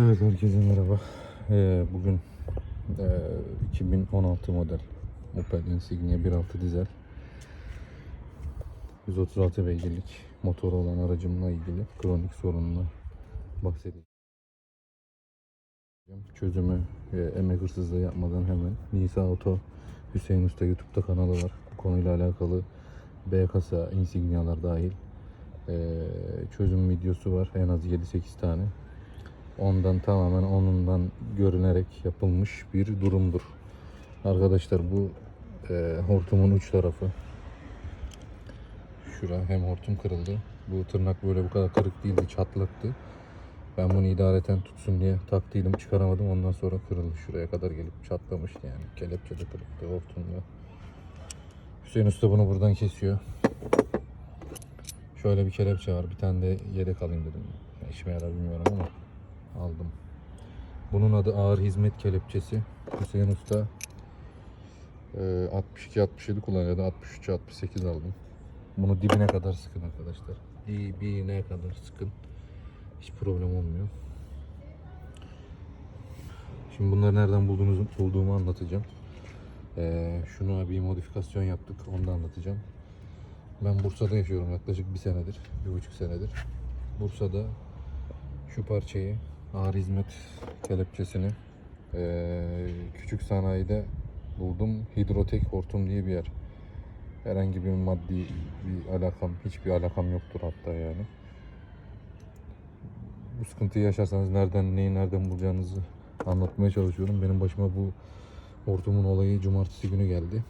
Evet herkese merhaba. Ee, bugün e, 2016 model Opel Insignia 1.6 dizel 136 beygirlik motoru olan aracımla ilgili kronik sorununu bahsedeceğim. Çözümü e, emek hırsızlığı yapmadan hemen Nisa Auto Hüseyin Usta YouTube'da kanalı var. Bu konuyla alakalı B kasa insignialar dahil e, çözüm videosu var. En az 7-8 tane ondan tamamen onundan görünerek yapılmış bir durumdur. Arkadaşlar bu e, hortumun uç tarafı. Şura hem hortum kırıldı. Bu tırnak böyle bu kadar kırık değildi, çatlaktı. Ben bunu idareten tutsun diye taktıydım, çıkaramadım. Ondan sonra kırıldı. Şuraya kadar gelip çatlamıştı yani. Kelepçe de kırıktı hortumda. Hüseyin Usta bunu buradan kesiyor. Şöyle bir kelepçe var. Bir tane de yedek alayım dedim. İşime yarar bilmiyorum ama aldım. Bunun adı ağır hizmet kelepçesi. Hüseyin Usta e, 62-67 kullanıyordu. 63-68 aldım. Bunu dibine kadar sıkın arkadaşlar. Dibine kadar sıkın. Hiç problem olmuyor. Şimdi bunları nereden bulduğunuzu, bulduğumu anlatacağım. E, şunu bir modifikasyon yaptık. Onu da anlatacağım. Ben Bursa'da yaşıyorum yaklaşık bir senedir, bir buçuk senedir. Bursa'da şu parçayı, ağır hizmet kelepçesini eee, küçük sanayide buldum. Hidrotek Hortum diye bir yer. Herhangi bir maddi bir alakam, hiçbir alakam yoktur hatta yani. Bu sıkıntıyı yaşarsanız nereden, neyi nereden bulacağınızı anlatmaya çalışıyorum. Benim başıma bu hortumun olayı cumartesi günü geldi.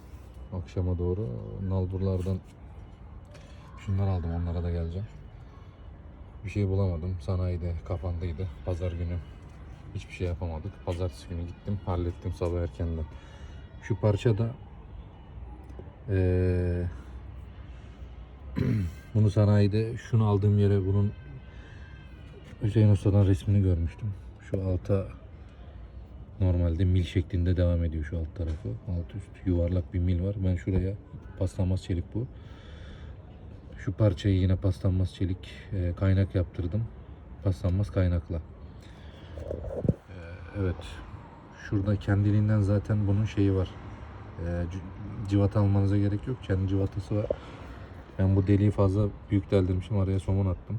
Akşama doğru nalburlardan şunları aldım onlara da geleceğim. Bir şey bulamadım. Sanayide kafandaydı. Pazar günü hiçbir şey yapamadık. Pazartesi günü gittim. Hallettim sabah erkenden. Şu parça da eee, bunu sanayide şunu aldığım yere bunun Hüseyin Usta'dan resmini görmüştüm. Şu alta normalde mil şeklinde devam ediyor şu alt tarafı. Alt üst yuvarlak bir mil var. Ben şuraya paslanmaz çelik bu. Şu parçayı yine paslanmaz çelik e, kaynak yaptırdım. Paslanmaz kaynakla. E, evet. Şurada kendiliğinden zaten bunun şeyi var. E, c- cıvata almanıza gerek yok. Kendi cıvatası var. Ben bu deliği fazla büyük deldirmişim. Araya somun attım.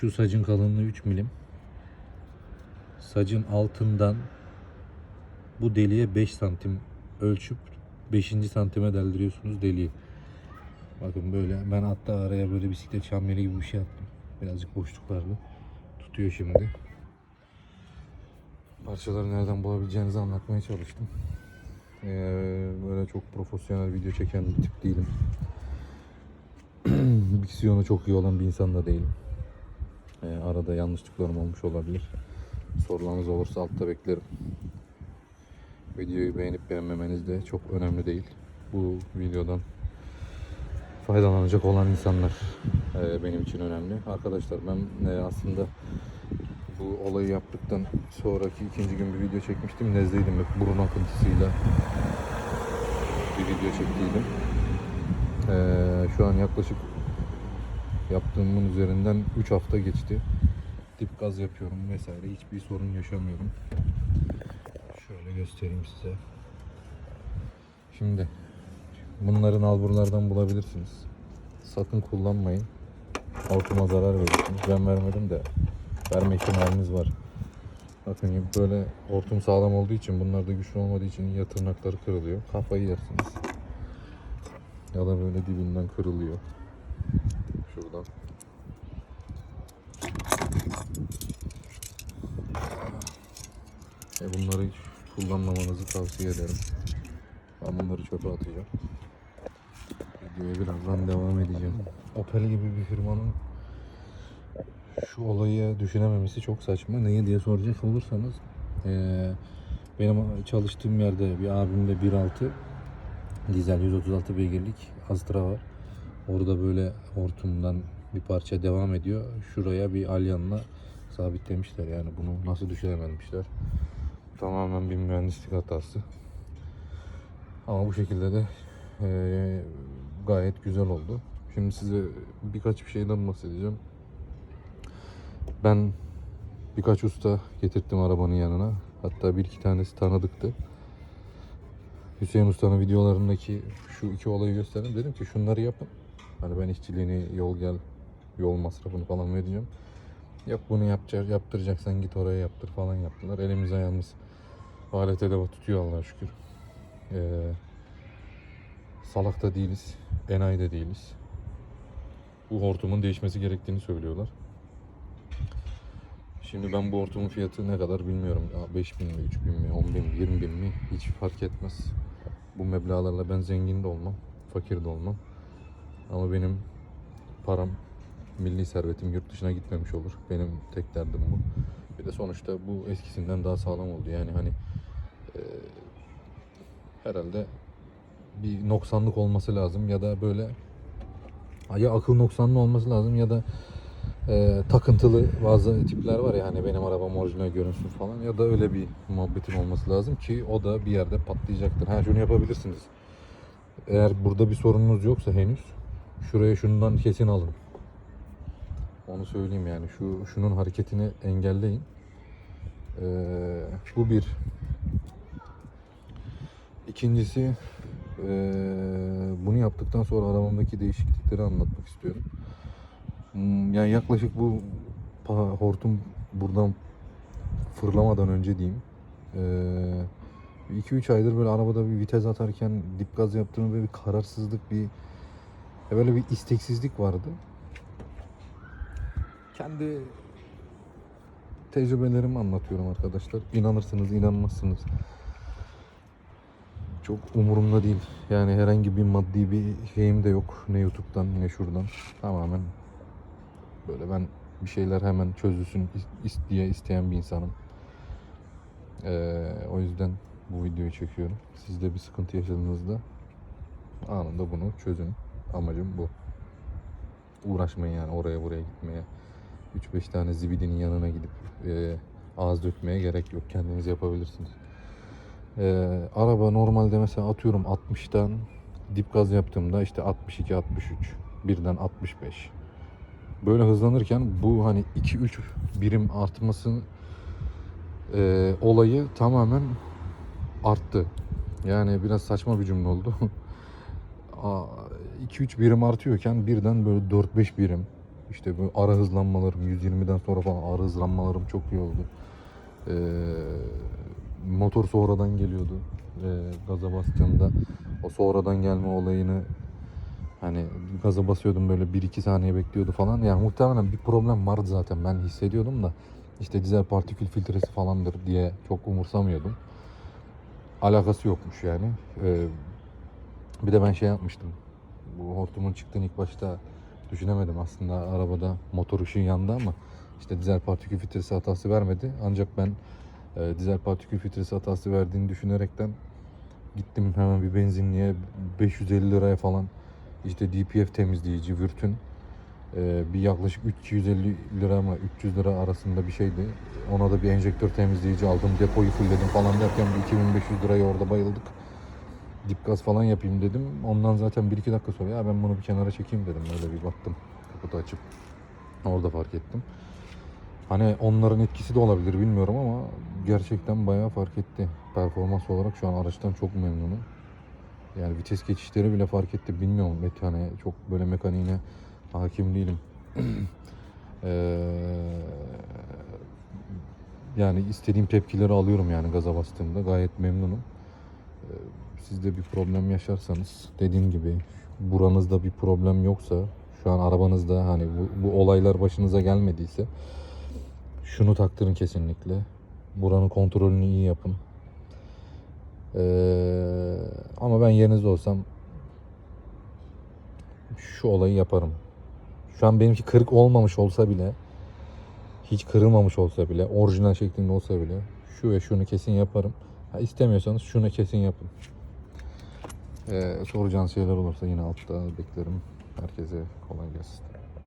Şu sacın kalınlığı 3 milim. Sacın altından bu deliğe 5 santim ölçüp 5. santime deldiriyorsunuz deliği. Bakın böyle ben hatta araya böyle bisiklet şamyeli gibi bir şey attım. Birazcık boşluklarla tutuyor şimdi. Parçaları nereden bulabileceğinizi anlatmaya çalıştım. Ee, böyle çok profesyonel video çeken bir tip değilim. Diksiyonu çok iyi olan bir insan da değilim. Ee, arada yanlışlıklarım olmuş olabilir. Sorularınız olursa altta beklerim. Videoyu beğenip beğenmemeniz de çok önemli değil. Bu videodan faydalanacak olan insanlar e, benim için önemli. Arkadaşlar ben e, aslında bu olayı yaptıktan sonraki ikinci gün bir video çekmiştim. Nezleydim hep burun akıntısıyla bir video çektiydim. E, şu an yaklaşık yaptığımın üzerinden 3 hafta geçti. Dip gaz yapıyorum vesaire. Hiçbir sorun yaşamıyorum. Şöyle göstereyim size. Şimdi bunların alburlardan bulabilirsiniz. Sakın kullanmayın. Hortuma zarar verirsiniz. Ben vermedim de verme ihtimaliniz var. Bakın böyle hortum sağlam olduğu için bunlar da güçlü olmadığı için ya tırnakları kırılıyor. Kafayı yersiniz. Ya da böyle dibinden kırılıyor. Şuradan. E bunları hiç kullanmamanızı tavsiye ederim. Ben bunları çöpe atacağım. Videoya birazdan devam edeceğim. Opel gibi bir firmanın şu olayı düşünememesi çok saçma. Niye diye soracak olursanız eee, benim çalıştığım yerde bir abimde 1.6 dizel 136 beygirlik Astra var. Orada böyle hortumdan bir parça devam ediyor. Şuraya bir alyanla sabitlemişler yani bunu nasıl düşünememişler. Tamamen bir mühendislik hatası. Ama bu şekilde de eee, gayet güzel oldu. Şimdi size birkaç bir şeyden bahsedeceğim. Ben birkaç usta getirttim arabanın yanına. Hatta bir iki tanesi tanıdıktı. Hüseyin Usta'nın videolarındaki şu iki olayı gösterdim. Dedim ki şunları yapın. Hani ben işçiliğini, yol gel, yol masrafını falan vereceğim. Yok bunu yapacak, yaptıracaksan git oraya yaptır falan yaptılar. Elimiz ayağımız alet edevat tutuyor Allah'a şükür. Ee, salak da değiliz, enayi de değiliz. Bu hortumun değişmesi gerektiğini söylüyorlar. Şimdi ben bu hortumun fiyatı ne kadar bilmiyorum. Ya 5 bin mi, 3 bin mi, 10 bin mi, 20 bin mi hiç fark etmez. Bu meblağlarla ben zengin de olmam, fakir de olmam. Ama benim param, milli servetim yurt dışına gitmemiş olur. Benim tek derdim bu. Bir de sonuçta bu eskisinden daha sağlam oldu. Yani hani eee, herhalde bir noksanlık olması lazım ya da böyle ya akıl noksanlı olması lazım ya da e, takıntılı bazı tipler var ya hani benim arabam orijinal görünsün falan ya da öyle bir muhabbetin olması lazım ki o da bir yerde patlayacaktır. Ha şunu yapabilirsiniz. Eğer burada bir sorununuz yoksa henüz şuraya şundan kesin alın. Onu söyleyeyim yani şu şunun hareketini engelleyin. Ee, bu bir. İkincisi eee, bunu yaptıktan sonra arabamdaki değişiklikleri anlatmak istiyorum. Hmm, Yani yaklaşık bu hortum buradan fırlamadan önce diyeyim. 2-3 aydır böyle arabada bir vites atarken dip gaz yaptığım böyle bir kararsızlık bir böyle bir isteksizlik vardı. Kendi tecrübelerimi anlatıyorum arkadaşlar. İnanırsınız, inanmazsınız. Çok umurumda değil. Yani herhangi bir maddi bir şeyim de yok. Ne YouTube'dan ne şuradan. Tamamen böyle ben bir şeyler hemen çözülsün diye isteyen bir insanım. Ee, o yüzden bu videoyu çekiyorum. Siz de bir sıkıntı yaşadığınızda anında bunu çözün. Amacım bu. Uğraşmayın yani oraya buraya gitmeye. 3-5 tane zibidinin yanına gidip e, ağız dökmeye gerek yok. Kendiniz yapabilirsiniz. Ee, araba normalde mesela atıyorum 60'tan dip gaz yaptığımda işte 62 63 birden 65 böyle hızlanırken bu hani 2-3 birim artması e, olayı tamamen arttı. Yani biraz saçma bir cümle oldu. 2-3 birim artıyorken birden böyle 4-5 birim işte böyle ara hızlanmalarım 120'den sonra falan ara hızlanmalarım çok iyi oldu. Ee, motor sonradan geliyordu. Ee, gaza bastığımda o sonradan gelme olayını hani gaza basıyordum böyle 1-2 saniye bekliyordu falan. Yani muhtemelen bir problem vardı zaten ben hissediyordum da işte dizel partikül filtresi falandır diye çok umursamıyordum. Alakası yokmuş yani. Ee, bir de ben şey yapmıştım. Bu hortumun çıktığını ilk başta düşünemedim aslında arabada motor ışığı yandı ama işte dizel partikül filtresi hatası vermedi. Ancak ben e, dizel partikül filtresi hatası verdiğini düşünerekten gittim hemen bir benzinliğe 550 liraya falan işte DPF temizleyici Vürt'ün e, bir yaklaşık 350 lira mı 300 lira arasında bir şeydi. Ona da bir enjektör temizleyici aldım. Depoyu fullledim falan derken bir 2500 liraya orada bayıldık. Dip gaz falan yapayım dedim. Ondan zaten 1-2 dakika sonra ya ben bunu bir kenara çekeyim dedim. Öyle bir baktım. Kaputu açıp. Orada fark ettim. Hani onların etkisi de olabilir bilmiyorum ama gerçekten bayağı fark etti. Performans olarak şu an araçtan çok memnunum. Yani vites geçişleri bile fark etti. Bilmiyorum et hani çok böyle mekaniğine hakim değilim. Eee, yani istediğim tepkileri alıyorum yani gaza bastığımda. Gayet memnunum. Eee, Siz de bir problem yaşarsanız dediğim gibi buranızda bir problem yoksa şu an arabanızda hani bu, bu olaylar başınıza gelmediyse şunu taktırın kesinlikle. Buranın kontrolünü iyi yapın. Ee, ama ben yerinizde olsam şu olayı yaparım. Şu an benimki kırık olmamış olsa bile hiç kırılmamış olsa bile orijinal şeklinde olsa bile şu ve şunu kesin yaparım. Ha, istemiyorsanız şunu kesin yapın. Ee, soracağınız şeyler olursa yine altta beklerim. Herkese kolay gelsin.